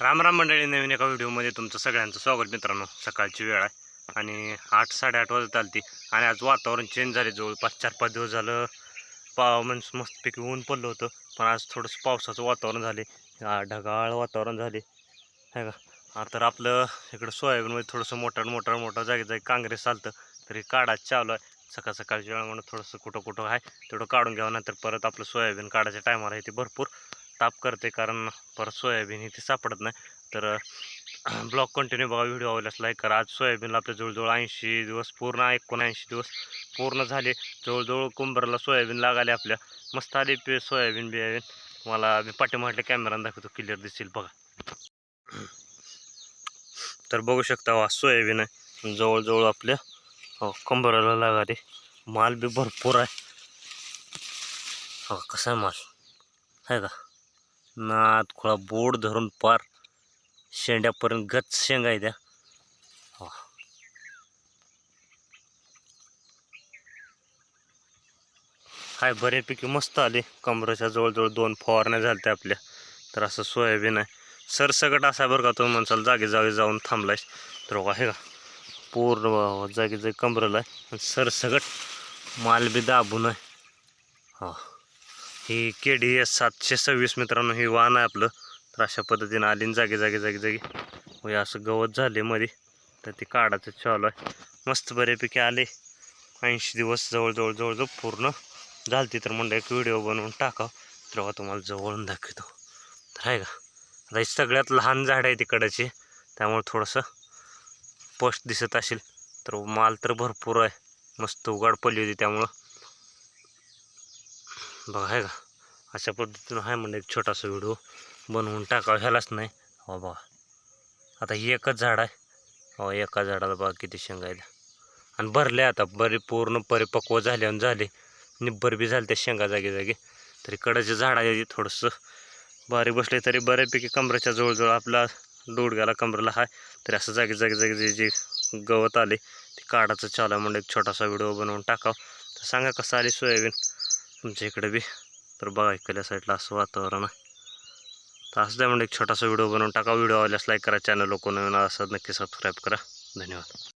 राम राम मंडळी नवीन एका व्हिडिओमध्ये तुमचं सगळ्यांचं स्वागत मित्रांनो. सकाळची वेळ आहे आणि आठ साडेआठ वाजत आलती आणि आज वातावरण चेंज झाले. जवळपास चार पाच दिवस झालं पाव म्हणजे मस्तपैकी ऊन पडलं होतं पण आज थोडंसं पावसाचं वातावरण झाले. ढगाळ वातावरण झाले. आहे का? तर आपलं इकडं सोयाबीनमध्ये थोडंसं मोठ्या मोठा मोठा जागी जागी काँग्रेस चालतं तरी काढा चालू आहे. सकाळ सकाळची वेळा म्हणून थोडंसं कुठं कुठं आहे तेवढं काढून घ्यावं. नंतर परत आपलं सोयाबीन काढायच्या टायमाला आहे ते भरपूर. ताप करते कारण परत सोयाबीन इथे सापडत नाही. तर ब्लॉग कंटिन्यू बघा व्हिडिओ आवडल्यास लाईक करा. आज सोयाबीनला आपल्या जवळजवळ ऐंशी दिवस पूर्ण एकोणऐंशी दिवस पूर्ण झाले. जवळजवळ कुंभरला सोयाबीन लागाले आपल्या. मस्त आले पे सोयाबीन बियाबीन. मला मी पाठीमाठल्या कॅमेराने दाखवतो क्लिअर दिसेल बघा. तर बघू शकता हो, वा सोयाबीन आहे. जवळजवळ आपल्या हो कंबराला लागाले. माल बी भरपूर आहे. हो कसा आहे माल? आहे का? नाद खोळा बोड धरून पार. शेंड्यापर्यंत गच शेंगा आहे त्या. हो. हाय बऱ्यापैकी मस्त आले. कमराच्या जवळजवळ दोन फवारण्या झाल्या त्या आपल्या. तर असं सोयाबीन आहे. सरसकट असा बरं का तुम्ही म्हणसाल जागे जागे जाऊन थांबलायस. तर आहे हे का पूर्ण जागी जागी कमरेला आहे. आणि सरसकट माल बी दाबून आहे. हा ही के डी एस सातशे सव्वीस मित्रांनो ही वाहन आहे आपलं. तर अशा पद्धतीनं आली जागे जागे जागे जागे. म्हणजे व असं गवत झाले मध्ये तर ते काढायचं चालू आहे. मस्त बऱ्यापैकी आले. ऐंशी दिवस जवळजवळ जवळजवळ पूर्ण झालती. तर म्हणलं एक व्हिडिओ बनवून टाकाव. तेव्हा तुम्हाला जवळून दाखवतो. तर आहे का? आता सगळ्यात लहान झाड आहे तिकडची त्यामुळे थोडंसं पोस्ट दिसत असेल. तर माल तर भरपूर आहे. मस्त उघाड पडली होती त्यामुळं. बघा आहे का? अशा पद्धतीनं आहे म्हणजे एक छोटासा व्हिडिओ बनवून टाकावं ह्यालाच नाही. हो बघा. आता एकच झाड आहे. हो एका झाडाला बघा किती शेंगा आहेत. आणि भरले आता बरे पूर्ण परिपक्व झाले आणि झाले. निब्बर बी झाले त्या शेंगा जागी जागी. तरी कडाचे झाड आहे थोडंसं. बारीक बसले तरी बऱ्यापैकी कमरेच्या जवळजवळ आपला डोडग्याला कमरेला आहे तरी असं जागे जागे जागे जे जे गवत आले ते काढायचं चालू आहे म्हणजे एक छोटासा व्हिडिओ बनवून टाकावं. तर सांगा कसं आली सोयाबीन? तुमच्या इकडे बी. तर बघा इकडल्या साईडला असं वातावरण आहे. तर असं द्या म्हणजे एक छोटासा व्हिडिओ बनवून टाका. व्हिडिओ आवडल्यास लाईक करा. चॅनल लोक नवीन असं नक्की सबस्क्राईब करा. धन्यवाद.